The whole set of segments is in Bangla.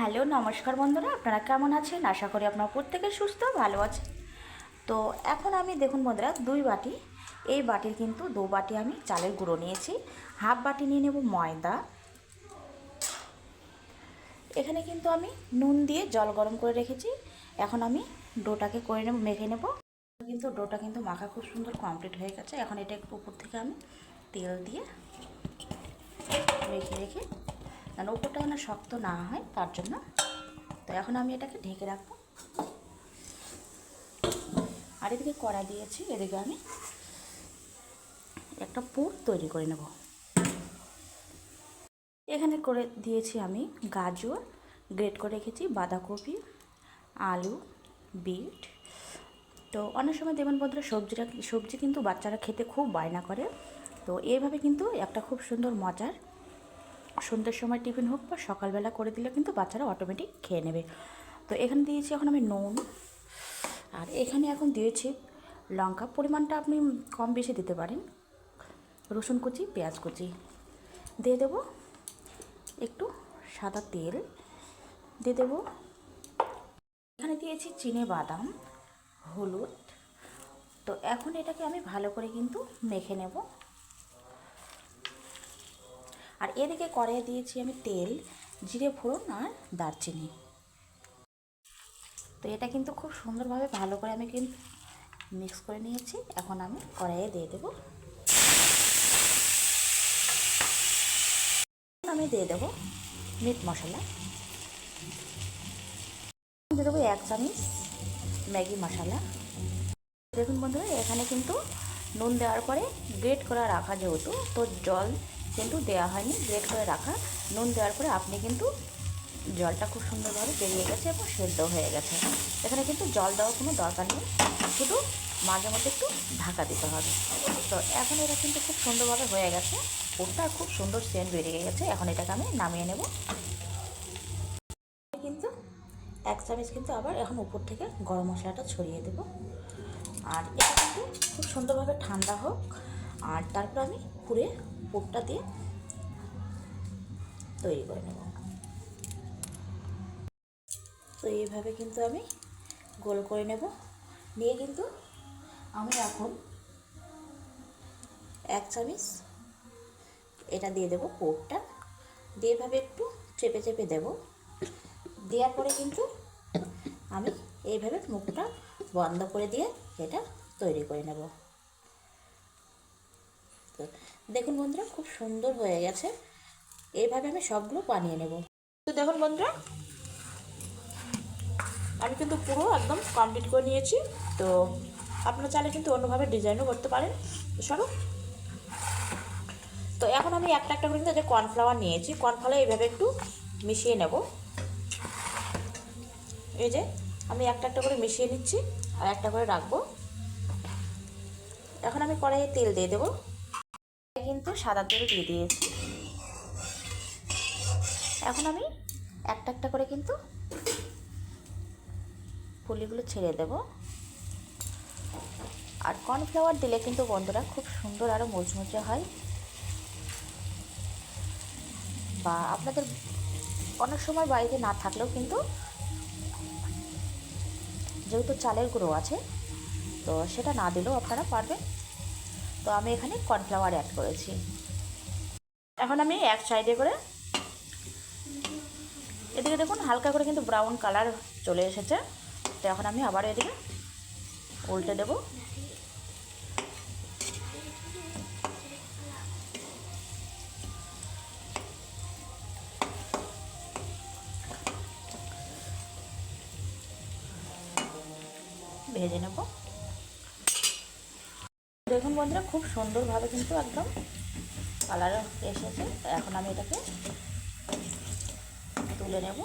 হ্যালো, নমস্কার বন্ধুরা, আপনারা কেমন আছেন? আশা করি আপনারা প্রত্যেকে সুস্থ, ভালো আছেন। তো এখন আমি, দেখুন বন্ধুরা, দুই বাটি। এই বাটির কিন্তু দু বাটি আমি চালের গুঁড়ো নিয়েছি। হাফ বাটি নিয়ে নেব ময়দা। এখানে কিন্তু আমি নুন দিয়ে জল গরম করে রেখেছি। এখন আমি ডোটাকে করে নেব, মেখে নেব। কিন্তু ডোটা কিন্তু মাখা খুব সুন্দর কমপ্লিট হয়ে গেছে। এখন এটা একটু উপর থেকে আমি তেল দিয়ে রেখে রেখে কারণ ওপরটা যেন শক্ত না হয়, তার জন্য। তো এখন আমি এটাকে ঢেকে রাখব। আর এদিকে কড়া দিয়েছি, এদিকে আমি একটা পুর তৈরি করে নেব। এখানে করে দিয়েছি আমি গাজর, গ্রেট করে রেখেছি বাঁধাকপি, আলু, বিট। তো অনেক সময় দেবেন বন্ধুরা, সবজিটা সবজি কিন্তু বাচ্চারা খেতে খুব বায়না করে। তো এইভাবে কিন্তু একটা খুব সুন্দর মজার সন্ধ্যের সময় টিফিন হোক বা সকালবেলা করে দিলে কিন্তু বাচ্চারা অটোমেটিক খেয়ে নেবে। তো এখানে দিয়েছি এখন আমি নুন। আর এখানে এখন দিয়েছি লঙ্কা। পরিমাণটা আপনি কম বেশি দিতে পারেন। রসুন কুচি, পেঁয়াজ কুচি। দিয়ে দেব একটু সাদা তেল। দিয়ে দেব এখানে দিয়েছি চিনে বাদাম, হলুদ। তো এখন এটাকে আমি ভালো করে কিন্তু মেখে নেব। আর এদিকে কড়াইয়ে দিয়েছি আমি তেল, জিরে ফোড়ন আর দারচিনি। তো এটা কিন্তু খুব সুন্দরভাবে ভালো করে আমি কিন্তু মিক্স করে নিয়েছি। এখন আমি কড়াইয়ে দিয়ে দেব। আমি দিয়ে দেব মিট মশলা। দিয়ে দেবো এক চামচ ম্যাগি মশলা। দেখুন বন্ধুরা, এখানে কিন্তু নুন দেওয়ার পরে গ্রেট করা রাখা যেহেতু, তো জল কিন্তু দেওয়া হয়নি। গ্রেট করে রাখা। নুন দেওয়ার পরে আপনি কিন্তু জলটা খুব সুন্দরভাবে বেরিয়ে গেছে এবং সেদ্ধ হয়ে গেছে। এখানে কিন্তু জল দেওয়ার কোনো দরকার নেই। শুধু মাঝে মধ্যে একটু ঢাকা দিতে হবে। তো এখন এটা কিন্তু খুব সুন্দরভাবে হয়ে গেছে। ওটা খুব সুন্দর সেন্ট বেরিয়ে গেছে। এখন এটাকে আমি নামিয়ে নেব। কিন্তু এক চামচ কিন্তু আবার এখন উপর থেকে গরম মশলাটা ছড়িয়ে দেব। আর এটা কিন্তু খুব সুন্দরভাবে ঠান্ডা হোক। আর তারপর আমি পুরে পুরটা দিয়ে তৈরি করে নেব। তো এইভাবে কিন্তু আমি গোল করে নেব। নিয়ে কিন্তু আমি এখন এক চামচ এটা দিয়ে দেবো পোরটা দিয়ে এভাবে একটু চেপে চেপে দেব। দেওয়ার পরে কিন্তু আমি এইভাবে মুখটা বন্ধ করে দিয়ে এটা তৈরি করে নেব। তো দেখুন বন্ধুরা, খুব সুন্দর হয়ে গেছে। এইভাবে আমি সবগুলো বানিয়ে নেব। তো দেখুন বন্ধুরা, আমি কিন্তু পুরো একদম কমপ্লিট করে নিয়েছি। তো আপনারা চাইলে কিন্তু অন্যভাবে ডিজাইনও করতে পারেন। সরো তো এখন আমি একটা একটা করে কিন্তু যে কর্নফ্লাওয়ার নিয়েছি। কর্নফ্লাওয়ার এইভাবে একটু মিশিয়ে নেব। এই যে আমি একটা একটা করে মিশিয়ে নিচ্ছি আর একটা করে রাখব। এখন আমি কড়াইয়ে তেল দিয়ে দেবো। কিন্তু সাদা তেল দিয়ে দিয়েছি। এখন আমি একটা একটা করে কিন্তু ফুলিগুলো ছেড়ে দেব। আর কর্নফ্লাওয়ার দিলে কিন্তু বন্ধুরা খুব সুন্দর আরও মুচমুচে হয়। বা আপনাদের অনেক সময় বাড়িতে না থাকলেও কিন্তু যেহেতু চালের গুঁড়ো আছে, তো সেটা না দিলেও আপনারা পারবেন। তো আমি এখানে কর্নফ্লাওয়ার অ্যাড করেছি। এখন আমি এক সাইডে করে এদিকে দেখুন, হালকা করে কিন্তু ব্রাউন কালার চলে এসেছে। তো এখন আমি আবার এদিকে উল্টে দেব। ভেজে নেব। দেখুন বন্ধুরা খুব সুন্দরভাবে কিন্তু একদম কালার এসেছে। এখন আমি এটাকে তুলে নেব।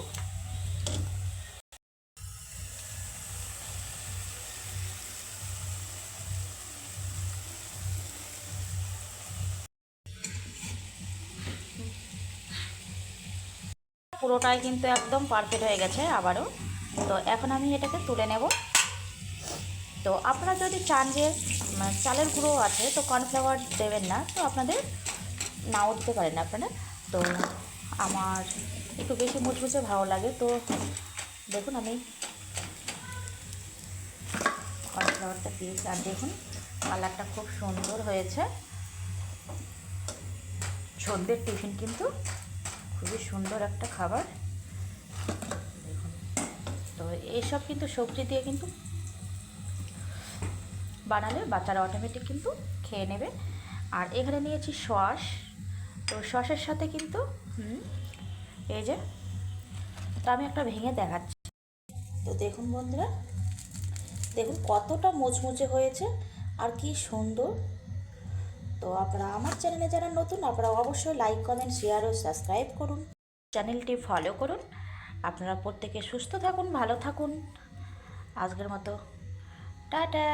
পুরোটাই কিন্তু একদম পারফেক্ট হয়ে গেছে আবারও। তো এখন আমি এটাকে তুলে নেব। তো আপনারা যদি চান যে চালের গুঁড়ো আছে, তো কর্নফ্লাওয়ার দেবেন না, তো আপনাদের নাও দিতে পারেন আপনারা। তো আমার একটু বেশি মুচমুচে ভালো লাগে, তো দেখুন আমি কর্নফ্লাওয়ারটা দিয়েছি, আর দেখুন কালারটা খুব সুন্দর হয়েছে। সন্ধ্যের টিফিন কিন্তু খুবই সুন্দর একটা খাবার। দেখুন, তো এইসব কিন্তু সবজি দিয়ে কিন্তু বানালে বাচ্চারা অটোমেটিক কিন্তু খেয়ে নেবে। আর এখানে নিয়েছি সস। তো সসের সাথে কিন্তু এই যে, তো আমি একটা ভেঙে দেখাচ্ছি। তো দেখুন বন্ধুরা, দেখুন কতটা মুচমুচে হয়েছে আর কি সুন্দর। তো আপনারা আমার চ্যানেলে যারা নতুন, আপনারা অবশ্যই লাইক কমেন্ট শেয়ার ও সাবস্ক্রাইব করুন। চ্যানেলটি ফলো করুন। আপনারা প্রত্যেকে সুস্থ থাকুন, ভালো থাকুন। আজকের মতো টাটা